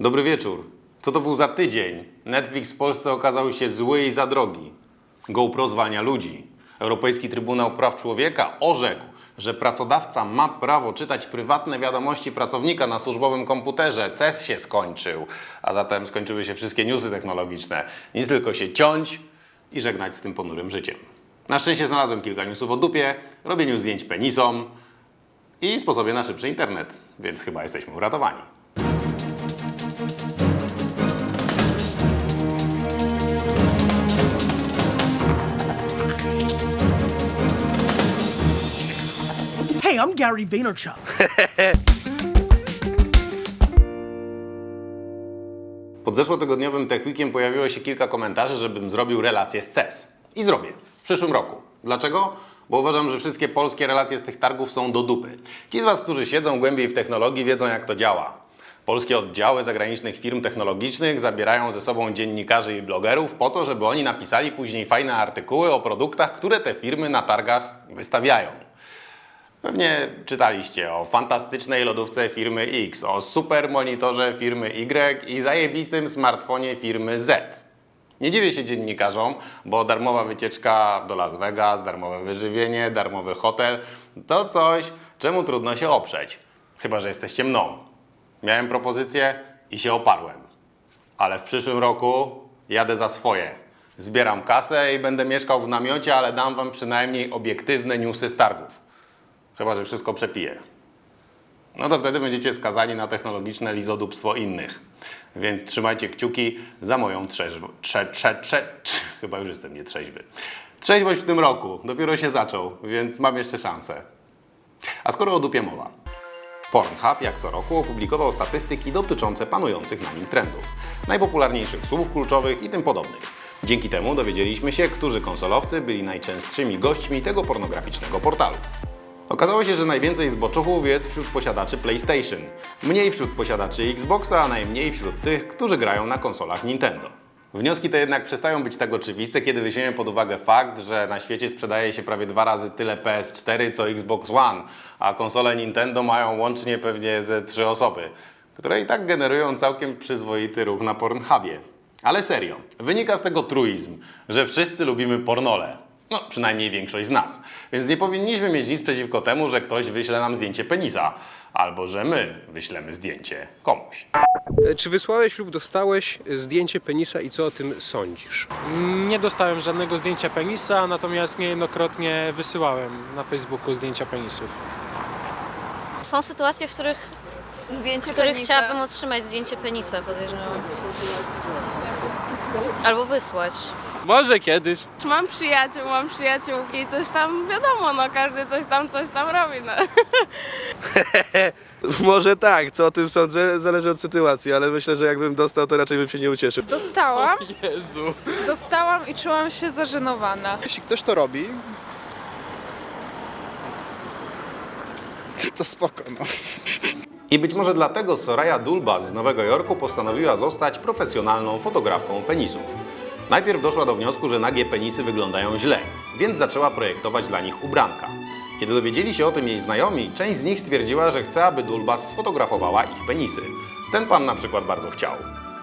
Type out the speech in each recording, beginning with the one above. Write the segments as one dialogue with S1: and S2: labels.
S1: Dobry wieczór. Co to był za tydzień? Netflix w Polsce okazał się zły i za drogi. GoPro zwalnia ludzi. Europejski Trybunał Praw Człowieka orzekł, że pracodawca ma prawo czytać prywatne wiadomości pracownika na służbowym komputerze. CES się skończył, a zatem skończyły się wszystkie newsy technologiczne. Nic tylko się ciąć i żegnać z tym ponurym życiem. Na szczęście znalazłem kilka newsów o dupie, robieniu zdjęć penisom i sposobie na szybszy internet, więc chyba jesteśmy uratowani.
S2: I'm Gary Vaynerchuk.
S1: Pod zeszłotygodniowym Tech Weekiem pojawiło się kilka komentarzy, żebym zrobił relację z CES. I zrobię. W przyszłym roku. Dlaczego? Bo uważam, że wszystkie polskie relacje z tych targów są do dupy. Ci z Was, którzy siedzą głębiej w technologii, wiedzą jak to działa. Polskie oddziały zagranicznych firm technologicznych zabierają ze sobą dziennikarzy i blogerów po to, żeby oni napisali później fajne artykuły o produktach, które te firmy na targach wystawiają. Pewnie czytaliście o fantastycznej lodówce firmy X, o super monitorze firmy Y i zajebistym smartfonie firmy Z. Nie dziwię się dziennikarzom, bo darmowa wycieczka do Las Vegas, darmowe wyżywienie, darmowy hotel to coś, czemu trudno się oprzeć. Chyba, że jesteście mną. Miałem propozycję i się oparłem. Ale w przyszłym roku jadę za swoje. Zbieram kasę i będę mieszkał w namiocie, ale dam wam przynajmniej obiektywne newsy z targów. Chyba, że wszystko przepije. No to wtedy będziecie skazani na technologiczne lizodupstwo innych. Więc trzymajcie kciuki za moją trzeźwo... Trze, trze, trze, chyba już jestem nietrzeźwy. Trzeźwość w tym roku. Dopiero się zaczął, więc mam jeszcze szansę. A skoro o dupie mowa. Pornhub, jak co roku, opublikował statystyki dotyczące panujących na nim trendów, najpopularniejszych słów kluczowych i tym podobnych. Dzięki temu dowiedzieliśmy się, którzy konsolowcy byli najczęstszymi gośćmi tego pornograficznego portalu. Okazało się, że najwięcej zboczuchów jest wśród posiadaczy PlayStation, mniej wśród posiadaczy Xboxa, a najmniej wśród tych, którzy grają na konsolach Nintendo. Wnioski te jednak przestają być tak oczywiste, kiedy weźmiemy pod uwagę fakt, że na świecie sprzedaje się prawie dwa razy tyle PS4 co Xbox One, a konsole Nintendo mają łącznie pewnie ze trzy osoby, które i tak generują całkiem przyzwoity ruch na Pornhubie. Ale serio, wynika z tego truizm, że wszyscy lubimy pornole. No, przynajmniej większość z nas. Więc nie powinniśmy mieć nic przeciwko temu, że ktoś wyśle nam zdjęcie penisa, albo że my wyślemy zdjęcie komuś.
S3: E, Czy wysłałeś lub dostałeś zdjęcie penisa i co o tym sądzisz?
S4: Nie dostałem żadnego zdjęcia penisa, natomiast niejednokrotnie wysyłałem na Facebooku zdjęcia penisów.
S5: Są sytuacje, w których,
S6: Zdjęcie
S5: w których
S6: penisa.
S5: chciałabym otrzymać zdjęcie penisa, podejrzewam. Albo wysłać.
S4: Może kiedyś.
S6: Mam przyjaciół, mam przyjaciółki i coś tam, wiadomo, no każdy coś tam, coś tam robi, no.
S7: Może tak, co o tym sądzę, zależy od sytuacji, ale myślę, że jakbym dostał, to raczej bym się nie ucieszył.
S8: Dostałam,
S4: Jezu.
S8: dostałam i czułam się zażenowana.
S7: Jeśli ktoś to robi, to spoko, no.
S1: I być może dlatego Soraya Dulbas z Nowego Jorku postanowiła zostać profesjonalną fotografką penisów. Najpierw doszła do wniosku, że nagie penisy wyglądają źle, więc zaczęła projektować dla nich ubranka. Kiedy dowiedzieli się o tym jej znajomi, część z nich stwierdziła, że chce, aby Dulbas sfotografowała ich penisy. Ten pan na przykład bardzo chciał.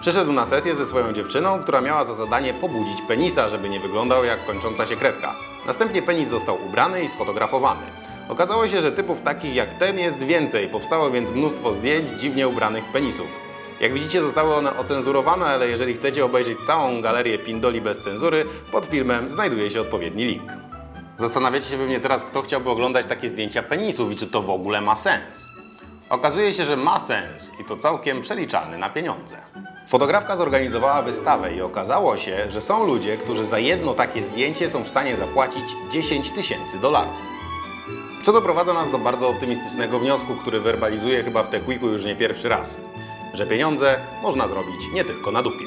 S1: Przyszedł na sesję ze swoją dziewczyną, która miała za zadanie pobudzić penisa, żeby nie wyglądał jak kończąca się kredka. Następnie penis został ubrany i sfotografowany. Okazało się, że typów takich jak ten jest więcej, powstało więc mnóstwo zdjęć dziwnie ubranych penisów. Jak widzicie, zostały one ocenzurowane, ale jeżeli chcecie obejrzeć całą galerię pindoli bez cenzury, pod filmem znajduje się odpowiedni link. Zastanawiacie się pewnie teraz, kto chciałby oglądać takie zdjęcia penisów i czy to w ogóle ma sens. Okazuje się, że ma sens i to całkiem przeliczalny na pieniądze. Fotografka zorganizowała wystawę i okazało się, że są ludzie, którzy za jedno takie zdjęcie są w stanie zapłacić 10 tysięcy dolarów. Co doprowadza nas do bardzo optymistycznego wniosku, który werbalizuję chyba w Weeku już nie pierwszy raz. Że pieniądze można zrobić nie tylko na dupie.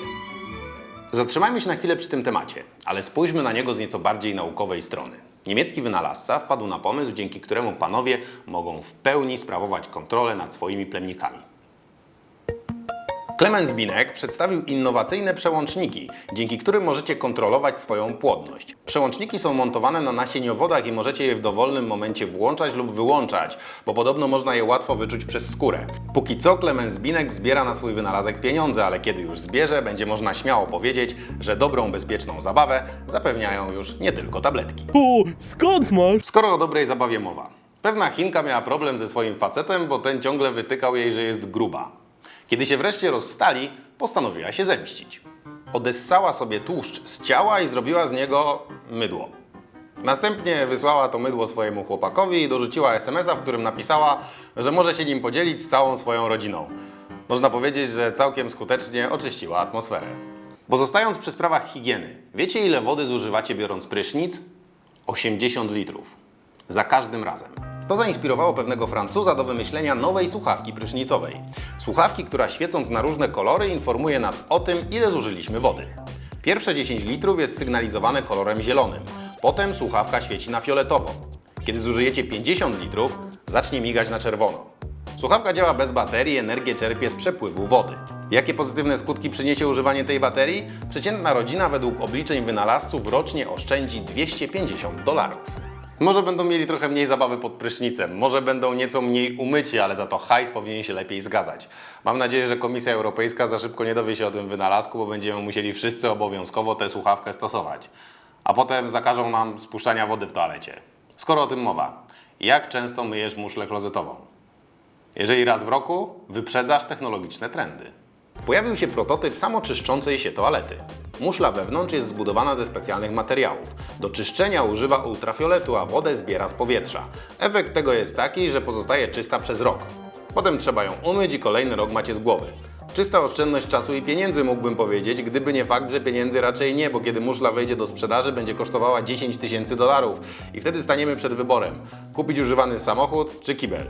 S1: Zatrzymajmy się na chwilę przy tym temacie, ale spójrzmy na niego z nieco bardziej naukowej strony. Niemiecki wynalazca wpadł na pomysł, dzięki któremu panowie mogą w pełni sprawować kontrolę nad swoimi plemnikami. Klemens Binek przedstawił innowacyjne przełączniki, dzięki którym możecie kontrolować swoją płodność. Przełączniki są montowane na nasieniowodach i możecie je w dowolnym momencie włączać lub wyłączać, bo podobno można je łatwo wyczuć przez skórę. Póki co Klemens Binek zbiera na swój wynalazek pieniądze, ale kiedy już zbierze, będzie można śmiało powiedzieć, że dobrą, bezpieczną zabawę zapewniają już nie tylko tabletki.
S2: O, skąd masz?
S1: Skoro o dobrej zabawie mowa. Pewna Chinka miała problem ze swoim facetem, bo ten ciągle wytykał jej, że jest gruba. Kiedy się wreszcie rozstali, postanowiła się zemścić. Odessała sobie tłuszcz z ciała i zrobiła z niego mydło. Następnie wysłała to mydło swojemu chłopakowi i dorzuciła SMS-a, w którym napisała, że może się nim podzielić z całą swoją rodziną. Można powiedzieć, że całkiem skutecznie oczyściła atmosferę. Pozostając przy sprawach higieny, wiecie ile wody zużywacie biorąc prysznic? 80 litrów. Za każdym razem. To zainspirowało pewnego Francuza do wymyślenia nowej słuchawki prysznicowej. Słuchawki, która świecąc na różne kolory informuje nas o tym, ile zużyliśmy wody. Pierwsze 10 litrów jest sygnalizowane kolorem zielonym. Potem słuchawka świeci na fioletowo. Kiedy zużyjecie 50 litrów, zacznie migać na czerwono. Słuchawka działa bez baterii, energię czerpie z przepływu wody. Jakie pozytywne skutki przyniesie używanie tej baterii? Przeciętna rodzina według obliczeń wynalazców rocznie oszczędzi 250 dolarów. Może będą mieli trochę mniej zabawy pod prysznicem, może będą nieco mniej umyci, ale za to hajs powinien się lepiej zgadzać. Mam nadzieję, że Komisja Europejska za szybko nie dowie się o tym wynalazku, bo będziemy musieli wszyscy obowiązkowo tę słuchawkę stosować. A potem zakażą nam spuszczania wody w toalecie. Skoro o tym mowa, jak często myjesz muszlę klozetową? Jeżeli raz w roku, wyprzedzasz technologiczne trendy. Pojawił się prototyp samoczyszczącej się toalety. Muszla wewnątrz jest zbudowana ze specjalnych materiałów. Do czyszczenia używa ultrafioletu, a wodę zbiera z powietrza. Efekt tego jest taki, że pozostaje czysta przez rok. Potem trzeba ją umyć i kolejny rok macie z głowy. Czysta oszczędność czasu i pieniędzy mógłbym powiedzieć, gdyby nie fakt, że pieniędzy raczej nie, bo kiedy muszla wejdzie do sprzedaży, będzie kosztowała 10 tysięcy dolarów i wtedy staniemy przed wyborem: kupić używany samochód czy kibel.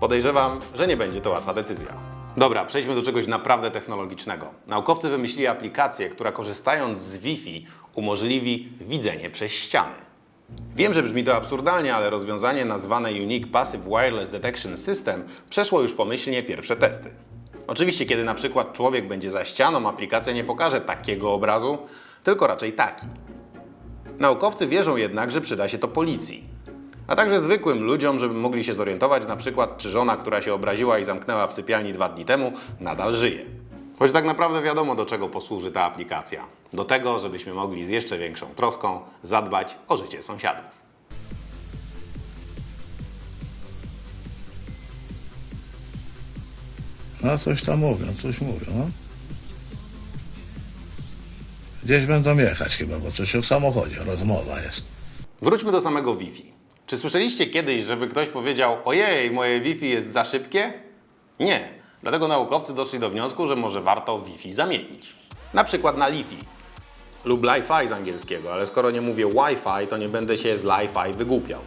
S1: Podejrzewam, że nie będzie to łatwa decyzja. Dobra, przejdźmy do czegoś naprawdę technologicznego. Naukowcy wymyślili aplikację, która korzystając z Wi-Fi umożliwi widzenie przez ściany. Wiem, że brzmi to absurdalnie, ale rozwiązanie nazwane Unique Passive Wireless Detection System przeszło już pomyślnie pierwsze testy. Oczywiście, kiedy na przykład człowiek będzie za ścianą, aplikacja nie pokaże takiego obrazu, tylko raczej taki. Naukowcy wierzą jednak, że przyda się to policji, a także zwykłym ludziom, żeby mogli się zorientować na przykład, czy żona, która się obraziła i zamknęła w sypialni dwa dni temu, nadal żyje. Choć tak naprawdę wiadomo, do czego posłuży ta aplikacja. Do tego, żebyśmy mogli z jeszcze większą troską zadbać o życie sąsiadów.
S9: No coś tam mówią, coś mówią, no. Gdzieś będą jechać chyba, bo coś o samochodzie, rozmowa jest.
S1: Wróćmy do samego Wi-Fi. Czy słyszeliście kiedyś, żeby ktoś powiedział: Ojej, moje Wi-Fi jest za szybkie? Nie. Dlatego naukowcy doszli do wniosku, że może warto Wi-Fi zamienić. Na przykład na Li-Fi lub Li-Fi z angielskiego, ale skoro nie mówię Wi-Fi, to nie będę się z Li-Fi wygłupiał.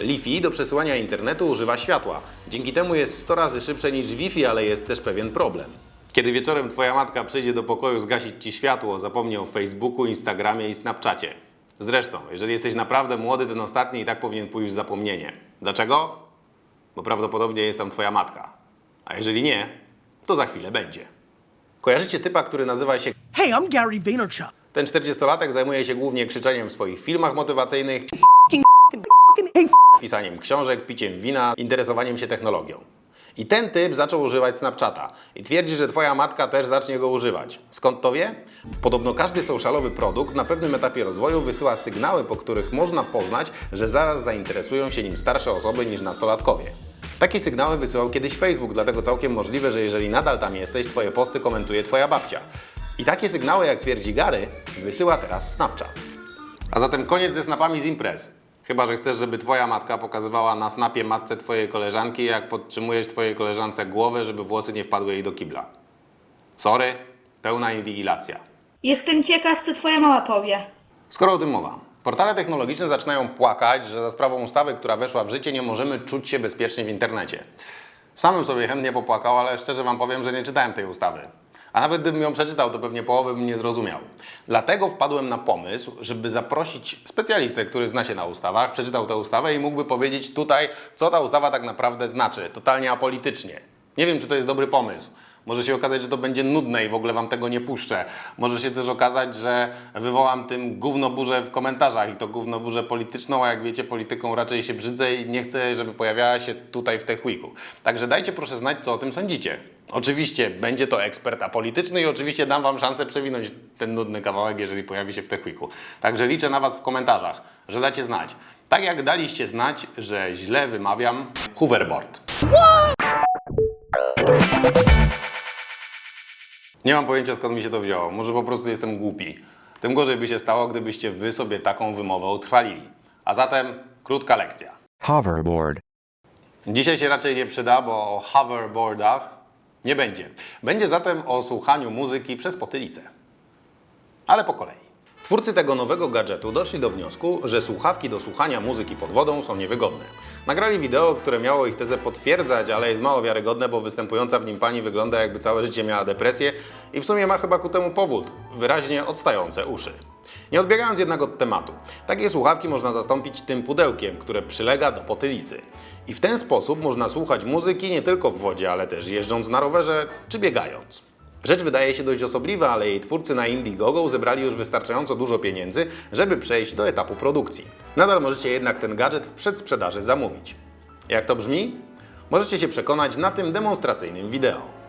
S1: Li-Fi do przesyłania internetu używa światła. Dzięki temu jest 100 razy szybsze niż Wi-Fi, ale jest też pewien problem. Kiedy wieczorem twoja matka przyjdzie do pokoju zgasić ci światło, zapomnie o Facebooku, Instagramie i Snapchacie. Zresztą, jeżeli jesteś naprawdę młody, ten ostatni i tak powinien pójść w zapomnienie. Dlaczego? Bo prawdopodobnie jest tam twoja matka. A jeżeli nie, to za chwilę będzie. Kojarzycie typa, który nazywa się
S2: Hey, I'm Gary Vaynerchuk.
S1: ten 40-latek zajmuje się głównie krzyczeniem w swoich filmach motywacyjnych, pisaniem książek, piciem wina, interesowaniem się technologią. I ten typ zaczął używać Snapchata i twierdzi, że twoja matka też zacznie go używać. Skąd to wie? Podobno każdy socialowy produkt na pewnym etapie rozwoju wysyła sygnały, po których można poznać, że zaraz zainteresują się nim starsze osoby niż nastolatkowie. Takie sygnały wysyłał kiedyś Facebook, dlatego całkiem możliwe, że jeżeli nadal tam jesteś, twoje posty komentuje twoja babcia. I takie sygnały, jak twierdzi Gary, wysyła teraz Snapchat. A zatem koniec ze snapami z imprez. Chyba, że chcesz, żeby twoja matka pokazywała na snapie matce twojej koleżanki, jak podtrzymujesz twojej koleżance głowę, żeby włosy nie wpadły jej do kibla. Sorry, pełna inwigilacja.
S10: Jestem ciekaw, co twoja mama powie.
S1: Skoro o tym mowa, portale technologiczne zaczynają płakać, że za sprawą ustawy, która weszła w życie, nie możemy czuć się bezpiecznie w internecie. Samym sobie chętnie popłakał, ale szczerze Wam powiem, że nie czytałem tej ustawy. A nawet gdybym ją przeczytał, to pewnie połowy bym nie zrozumiał. Dlatego wpadłem na pomysł, żeby zaprosić specjalistę, który zna się na ustawach, przeczytał tę ustawę i mógłby powiedzieć tutaj, co ta ustawa tak naprawdę znaczy, totalnie apolitycznie. Nie wiem, czy to jest dobry pomysł, Może się okazać, że to będzie nudne i w ogóle wam tego nie puszczę. Może się też okazać, że wywołam tym gównoburzę w komentarzach i to gównoburzę polityczną, a jak wiecie, polityką raczej się brzydzę i nie chcę, żeby pojawiała się tutaj w Tech Weeku. Także dajcie proszę znać, co o tym sądzicie. Oczywiście będzie to ekspert apolityczny i oczywiście dam wam szansę przewinąć ten nudny kawałek, jeżeli pojawi się w Tech Weeku. Także liczę na was w komentarzach, że dacie znać. Tak jak daliście znać, że źle wymawiam hoverboard. Nie mam pojęcia skąd mi się to wzięło. Może po prostu jestem głupi. Tym gorzej by się stało, gdybyście wy sobie taką wymowę utrwalili. A zatem krótka lekcja.
S11: Hoverboard.
S1: Dzisiaj się raczej nie przyda, bo o hoverboardach nie będzie. Będzie zatem o słuchaniu muzyki przez potylicę. Ale po kolei. Twórcy tego nowego gadżetu doszli do wniosku, że słuchawki do słuchania muzyki pod wodą są niewygodne. Nagrali wideo, które miało ich tezę potwierdzać, ale jest mało wiarygodne, bo występująca w nim pani wygląda jakby całe życie miała depresję i w sumie ma chyba ku temu powód wyraźnie odstające uszy. Nie odbiegając jednak od tematu, takie słuchawki można zastąpić tym pudełkiem, które przylega do potylicy. I w ten sposób można słuchać muzyki nie tylko w wodzie, ale też jeżdżąc na rowerze czy biegając. Rzecz wydaje się dość osobliwa, ale jej twórcy na Indiegogo zebrali już wystarczająco dużo pieniędzy, żeby przejść do etapu produkcji. Nadal możecie jednak ten gadżet w przedsprzedaży zamówić. Jak to brzmi? Możecie się przekonać na tym demonstracyjnym wideo.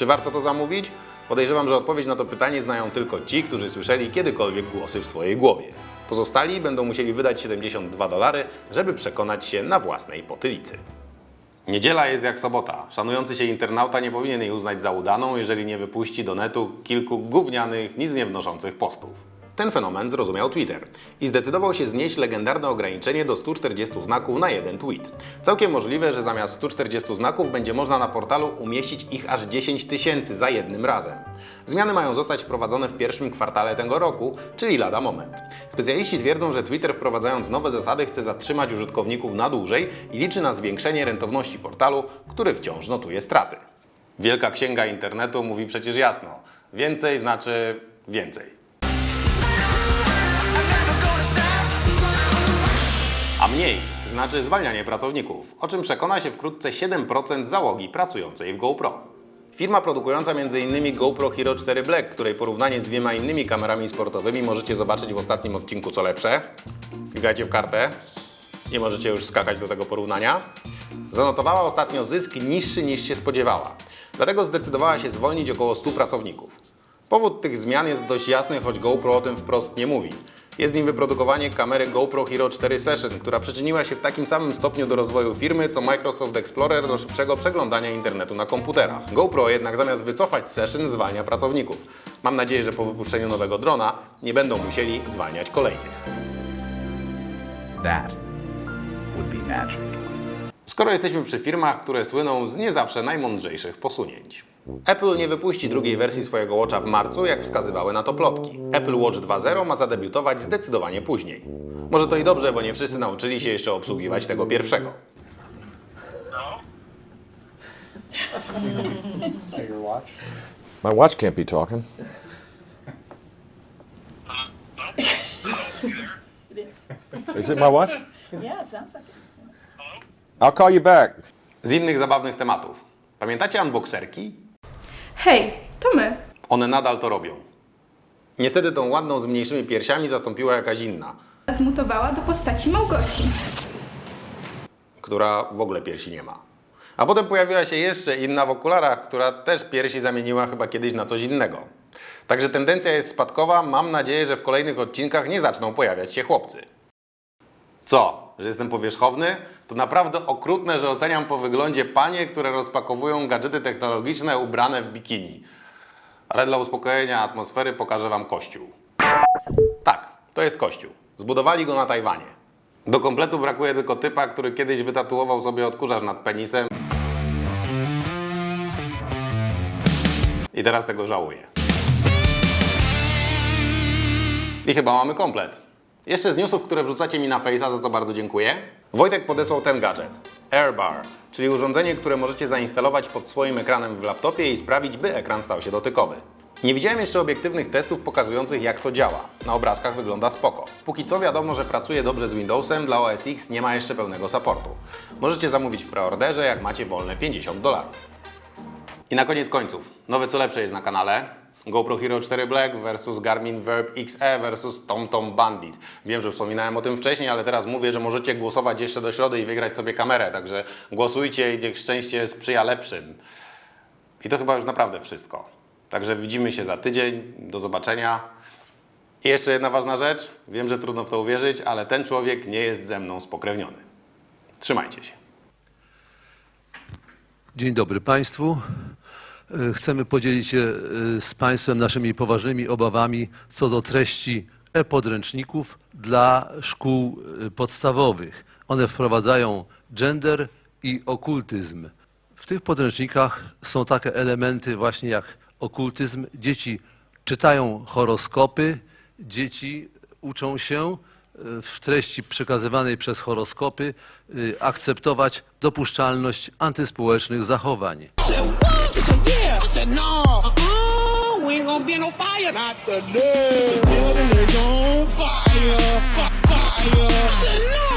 S1: Czy warto to zamówić? Podejrzewam, że odpowiedź na to pytanie znają tylko ci, którzy słyszeli kiedykolwiek głosy w swojej głowie. Pozostali będą musieli wydać 72 dolary, żeby przekonać się na własnej potylicy. Niedziela jest jak sobota. Szanujący się internauta nie powinien jej uznać za udaną, jeżeli nie wypuści do netu kilku gównianych, nic nie wnoszących postów. Ten fenomen zrozumiał Twitter i zdecydował się znieść legendarne ograniczenie do 140 znaków na jeden tweet. Całkiem możliwe, że zamiast 140 znaków będzie można na portalu umieścić ich aż 10 tysięcy za jednym razem. Zmiany mają zostać wprowadzone w pierwszym kwartale tego roku, czyli lada moment. Specjaliści twierdzą, że Twitter wprowadzając nowe zasady chce zatrzymać użytkowników na dłużej i liczy na zwiększenie rentowności portalu, który wciąż notuje straty. Wielka księga internetu mówi przecież jasno: więcej znaczy więcej. Mniej znaczy zwalnianie pracowników, o czym przekona się wkrótce 7% załogi pracującej w GoPro. Firma produkująca m.in. GoPro Hero 4 Black, której porównanie z dwiema innymi kamerami sportowymi możecie zobaczyć w ostatnim odcinku co lepsze. Klikajcie w kartę. Nie możecie już skakać do tego porównania. Zanotowała ostatnio zysk niższy niż się spodziewała. Dlatego zdecydowała się zwolnić około 100 pracowników. Powód tych zmian jest dość jasny, choć GoPro o tym wprost nie mówi. Jest nim wyprodukowanie kamery GoPro Hero 4 Session, która przyczyniła się w takim samym stopniu do rozwoju firmy, co Microsoft Explorer do szybszego przeglądania internetu na komputerach. GoPro jednak zamiast wycofać Session zwalnia pracowników. Mam nadzieję, że po wypuszczeniu nowego drona nie będą musieli zwalniać kolejnych.
S11: That would be magic.
S1: Skoro jesteśmy przy firmach, które słyną z nie zawsze najmądrzejszych posunięć. Apple nie wypuści drugiej wersji swojego Watcha w marcu, jak wskazywały na to plotki. Apple Watch 2.0 ma zadebiutować zdecydowanie później. Może to i dobrze, bo nie wszyscy nauczyli się jeszcze obsługiwać tego pierwszego.
S11: My watch can't be talking. Is it my watch?
S12: Yeah, it sounds like it.
S11: I'll call you back.
S1: Z innych zabawnych tematów. Pamiętacie unboxerki?
S8: Hej, to my.
S1: One nadal to robią. Niestety tą ładną z mniejszymi piersiami zastąpiła jakaś inna,
S8: Zmutowała do postaci Małgosi.
S1: która w ogóle piersi nie ma. A potem pojawiła się jeszcze inna w okularach, która też piersi zamieniła chyba kiedyś na coś innego. Także tendencja jest spadkowa. Mam nadzieję, że w kolejnych odcinkach nie zaczną pojawiać się chłopcy. Co? Że jestem powierzchowny? To naprawdę okrutne, że oceniam po wyglądzie panie, które rozpakowują gadżety technologiczne ubrane w bikini. Ale dla uspokojenia atmosfery pokażę Wam kościół. Tak, to jest kościół. Zbudowali go na Tajwanie. Do kompletu brakuje tylko typa, który kiedyś wytatuował sobie odkurzacz nad penisem. I teraz tego żałuje. I chyba mamy komplet. Jeszcze z newsów, które wrzucacie mi na Face'a, za co bardzo dziękuję. Wojtek podesłał ten gadżet. AirBar, czyli urządzenie, które możecie zainstalować pod swoim ekranem w laptopie i sprawić, by ekran stał się dotykowy. Nie widziałem jeszcze obiektywnych testów pokazujących jak to działa. Na obrazkach wygląda spoko. Póki co wiadomo, że pracuje dobrze z Windowsem, dla OS X nie ma jeszcze pełnego supportu. Możecie zamówić w preorderze, jak macie wolne 50 dolarów. I na koniec końców, nowe co lepsze jest na kanale. GoPro Hero 4 Black versus Garmin Verb XE versus TomTom Bandit. Wiem, że wspominałem o tym wcześniej, ale teraz mówię, że możecie głosować jeszcze do środy i wygrać sobie kamerę, także głosujcie i niech szczęście sprzyja lepszym. I to chyba już naprawdę wszystko. Także widzimy się za tydzień. Do zobaczenia. I jeszcze jedna ważna rzecz. Wiem, że trudno w to uwierzyć, ale ten człowiek nie jest ze mną spokrewniony. Trzymajcie się.
S12: Dzień dobry Państwu. E, Chcemy podzielić się e, z Państwem naszymi poważnymi obawami co do treści e-podręczników dla szkół e, podstawowych. One wprowadzają gender i okultyzm. W tych podręcznikach są takie elementy właśnie jak okultyzm. Dzieci czytają horoskopy, dzieci uczą się w treści przekazywanej przez horoskopy akceptować dopuszczalność antyspołecznych zachowań.
S2: said, no, uh-uh, we ain't gonna be no fire. Not today. The building is on fire, fire. I said, no.